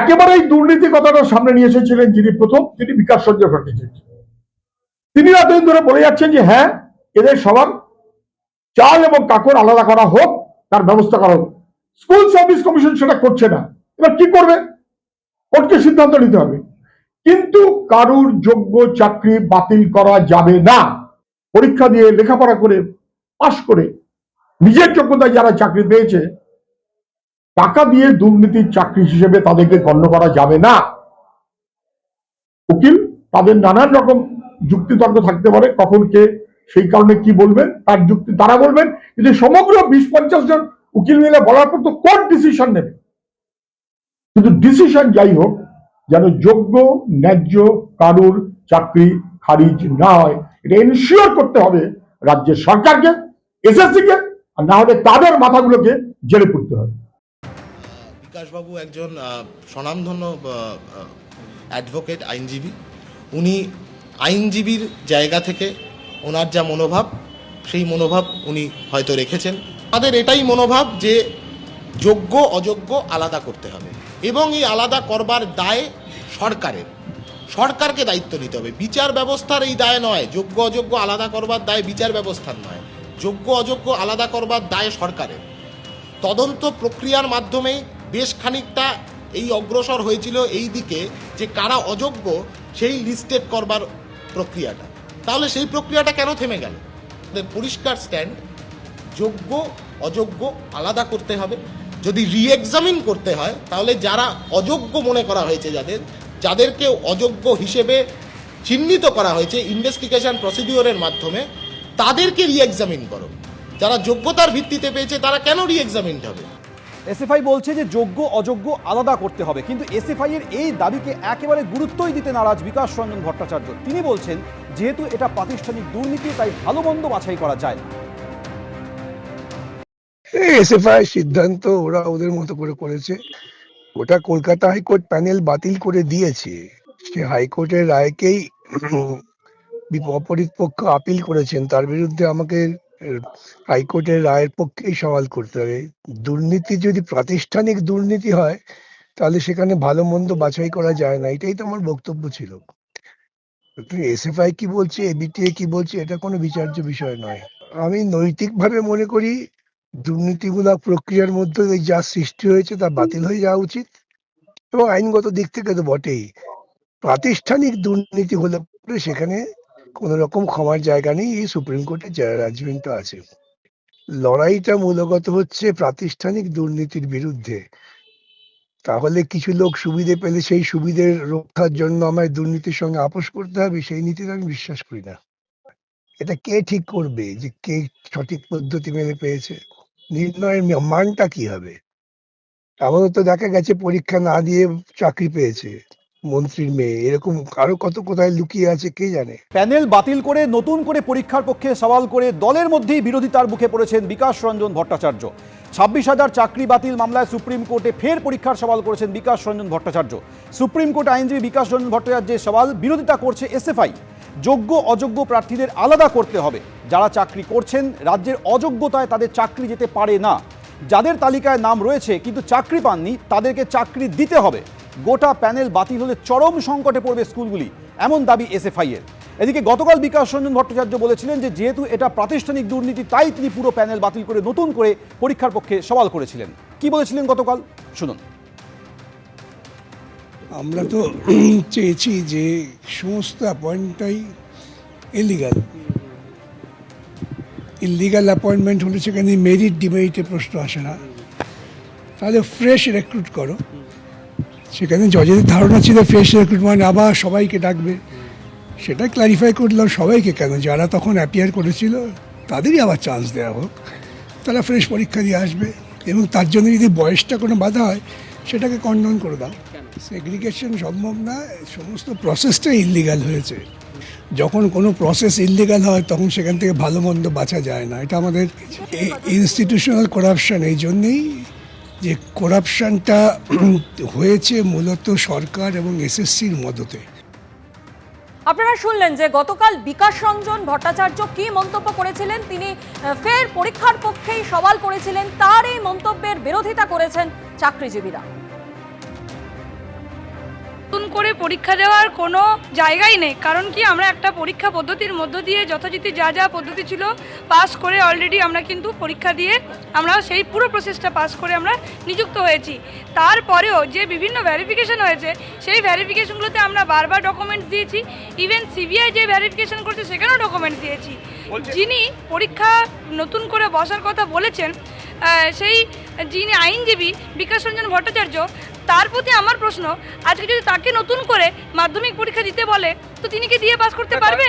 একেবারেই দুর্নীতি কথাটা সামনে নিয়ে এসেছিলেন যিনি প্রথম, তিনি বিকাশ রঞ্জন ভট্টাচার্য। তিনি এতদিন ধরে বলে যাচ্ছেন যে হ্যাঁ এদের সবার চাল এবং কাকড় আলাদা করা হোক, তার ব্যবস্থা করা হোক। স্কুল সার্ভিস কমিশন সেটা করছে না। এবার কি করবে? কোর্টকে সিদ্ধান্ত নিতে হবে। কিন্তু কারুর যোগ্য চাকরি বাতিল করা যাবে না। পরীক্ষা দিয়ে লেখাপড়া করে, পাশ করে, নিজের যোগ্যতায় যারা চাকরি পেয়েছে টাকা দিয়ে দুর্নীতির চাকরি হিসেবে তাদেরকে গণ্য করা যাবে না। উকিল, তাদের নানান রকম যুক্তিতর্ক থাকতে পারে, কখন কে সেই কারণে কি বলবেন, তার যুক্তি তারা বলবেন, কিন্তু সমগ্র বিশ পঞ্চাশ জন উকিল মিলে বলার পর তো কোর্ট ডিসিশন নেবে? কিন্তু ডিসিশন যাই হোক, যেন যোগ্য, ন্যায্য কারুর চাকরি খারিজ না হয়, এটা এনশিওর করতে হবে রাজ্যের সরকারকে এসএসসি কে, আর না হলে তাদের মাথাগুলোকে জেলে পড়তে হবে। বিকাশবাবু একজন স্বনামধন্য অ্যাডভোকেট আইনজীবী। উনি আইনজীবীর জায়গা থেকে ওনার যা মনোভাব, সেই মনোভাব উনি হয়তো রেখেছেন। তাদের এটাই মনোভাব যে যোগ্য, অযোগ্য আলাদা করতে হবে এবং এই আলাদা করবার দায় সরকারের। সরকারকে দায়িত্ব নিতে হবে। বিচার ব্যবস্থার এই দায় নয়। যোগ্য, অযোগ্য আলাদা করবার দায় বিচার ব্যবস্থার নয়। যোগ্য, অযোগ্য আলাদা করবার দায় সরকারের। তদন্ত প্রক্রিয়ার মাধ্যমেই বেশ খানিকটা এই অগ্রসর হয়েছিল এই দিকে যে কারা অযোগ্য সেই লিস্টেড করবার প্রক্রিয়াটা। তাহলে সেই প্রক্রিয়াটা কেন থেমে গেল? পরিষ্কার স্ট্যান্ড যোগ্য, অযোগ্য আলাদা করতে হবে। যদি রিএক্সামিন করতে হয়, তাহলে যারা অযোগ্য মনে করা হয়েছে যাদের যাদেরকে অযোগ্য হিসেবে চিহ্নিত করা হয়েছে ইনভেস্টিগেশন প্রসিডিওরের মাধ্যমে, তাদেরকে রিএক্সামিন করো। যারা যোগ্যতার ভিত্তিতে পেয়েছে, তারা কেন রিএক্সামিনড হবে? এসএফআই বলছে যে যোগ্য অযোগ্য আলাদা করতে হবে। কিন্তু এসএফআই এর এই দাবিকে একেবারে গুরুত্বই দিতে নারাজ বিকাশ রঞ্জন ভট্টাচার্য। তিনি বলছেন যেহেতু এটা প্রাতিষ্ঠানিক দুর্নীতি তাই ভালো মন্দ বাছাই করা যায় না। এসএফআই সিদ্ধান্ত ওরা ওদের মতো করে করেছে। ওটা কলকাতা হাইকোর্ট প্যানেল বাতিল করে দিয়েছে। সে হাইকোর্টের রায়কেই উম, বিপ- অপরিত পক্ষ আপিল করেছেন। তার বিরুদ্ধে আমাকে হাইকোর্টের রায়ের পক্ষেই সওয়াল করতে হবে। দুর্নীতি যদি প্রাতিষ্ঠানিক দুর্নীতি হয়, তাহলে সেখানে ভালো মন্দ বাছাই করা যায় না। এটাই তো আমার বক্তব্য ছিল। এসএফআই কি বলছে, এবিটিএ কি বলছে, এটা কোনো বিচার্য বিষয় নয়। আমি নৈতিকভাবে মনে করি, দুর্নীতিগুলা প্রক্রিয়ার মধ্যে যা সৃষ্টি হয়েছে তা বাতিল হয়ে যাওয়া উচিত। এবং আইনগত দিক থেকে তো বটেই। প্রাতিষ্ঠানিক দুর্নীতি হলে সেখানে কোন রকম ক্ষমার জায়গা নেই, এই সুপ্রিম কোর্টের জাজমেন্ট আছে। লড়াইটা মূলগত হচ্ছে প্রাতিষ্ঠানিক দুর্নীতির বিরুদ্ধে। তাহলে কিছু লোক সুবিধে পেলে সেই সুবিধের রক্ষার জন্য আমায় দুর্নীতির সঙ্গে আপোষ করতে হবে, সেই নীতিতে আমি বিশ্বাস করি না। এটা কে ঠিক করবে যে কে সঠিক পদ্ধতি মেনে পেয়েছে? নির্ণয়ের মানটা কি হবে? আমাদের তো দেখা গেছে পরীক্ষা না দিয়ে চাকরি পেয়েছে। মন্ত্রীর মেয়ে। এরকম আরও কত কোথায় লুকিয়ে আছে, কে জানে? প্যানেল বাতিল করে নতুন করে পরীক্ষার পক্ষে সওয়াল করে দলের মধ্যেই বিরোধিতার মুখে পড়েছেন বিকাশ রঞ্জন ভট্টাচার্য। ছাব্বিশ হাজার চাকরি বাতিল মামলায় সুপ্রিম কোর্টে ফের পরীক্ষার সওয়াল করেছেন বিকাশ রঞ্জন ভট্টাচার্য। সুপ্রিম কোর্ট আইনজীবী বিকাশ রঞ্জন ভট্টাচার্যের সওয়াল, বিরোধিতা করছে এসএফআই। যোগ্য, অযোগ্য প্রার্থীদের আলাদা করতে হবে। যারা চাকরি করছেন, রাজ্যের অযোগ্যতায় তাদের চাকরি যেতে পারে না। যাদের তালিকায় নাম রয়েছে, কিন্তু চাকরি পাননি, তাদেরকে চাকরি দিতে হবে। গোটা প্যানেল বাতিল হলে চরম সংকটে পড়বে স্কুলগুলি, এমন দাবি এসএফআই এর এদিকে গতকাল বিকাশ রঞ্জন ভট্টাচার্য বলেছিলেন যে যেহেতু এটা প্রাতিষ্ঠানিক দুর্নীতি, তাই তিনি পুরো প্যানেল বাতিল করে নতুন করে পরীক্ষার পক্ষে সওয়াল করেছিলেন। কি বলেছিলেন গতকাল? শুনুন। আমরা তো চেয়েছি যে সমস্ত অ্যাপয়েন্টটাই ইলিগাল ইলিগাল অ্যাপয়েন্টমেন্ট হলে সেখানে মেরিট ডিমেরিটের প্রশ্ন আসে না। তাহলে ফ্রেশ রেক্রুট করো। সেখানে জজেদের ধারণা ছিল ফ্রেশ রিক্রুট মানে আবার সবাইকে ডাকবে। সেটা ক্লারিফাই করলাম সবাইকে কেন? যারা তখন অ্যাপিয়ার করেছিল তাদেরই আবার চান্স দেওয়া হোক। তারা ফ্রেশ পরীক্ষা দিয়ে আসবে এবং তার জন্য যদি বয়সটা কোনো বাধা হয় সেটাকে কন্ডন করে দাও। সেগ্রিগেশন সম্ভব না সমস্ত প্রসেসটা ইলিগাল হয়েছে। যখন কোনো প্রসেস ইলিগাল হয় তখন সেখান থেকে ভালো মন্দ বাঁচা যায় না। এটা আমাদের ইনস্টিটিউশনাল করাপশন এই জন্যেই যে করাপশানটা হয়েছে মূলত সরকার এবং এসএসসির মদতে। আপনারা শুনলেন যে গতকাল বিকাশ রঞ্জন ভট্টাচার্য কি মন্তব্য করেছিলেন? তিনি ফের পরীক্ষার পক্ষেই সওয়াল করেছিলেন, তার এই মন্তব্যের বিরোধিতা করেছেন চাকরিজীবীরা। নতুন করে পরীক্ষা দেওয়ার কোনো জায়গাই নেই। কারণ কি আমরা একটা পরীক্ষা পদ্ধতির মধ্য দিয়ে যথাযথ যা যা পদ্ধতি ছিল পাস করে অলরেডি আমরা কিন্তু পরীক্ষা দিয়ে আমরা সেই পুরো প্রসেসটা পাস করে আমরা নিযুক্ত হয়েছি। তারপরেও যে বিভিন্ন ভ্যারিফিকেশন হয়েছে সেই ভ্যারিফিকেশনগুলোতে আমরা বারবার ডকুমেন্টস দিয়েছি। ইভেন সিবিআই যে ভ্যারিফিকেশন করছে সেখানেও ডকুমেন্টস দিয়েছি। যিনি পরীক্ষা নতুন করে বসার কথা বলেছেন সেই যিনি আইনজীবী বিকাশ রঞ্জন ভট্টাচার্য তার প্রতি আমার প্রশ্ন আজকে যদি তাকে নতুন করে মাধ্যমিক পরীক্ষা দিতে বলে তো তিনি কি দিয়ে পাস করতে পারবে?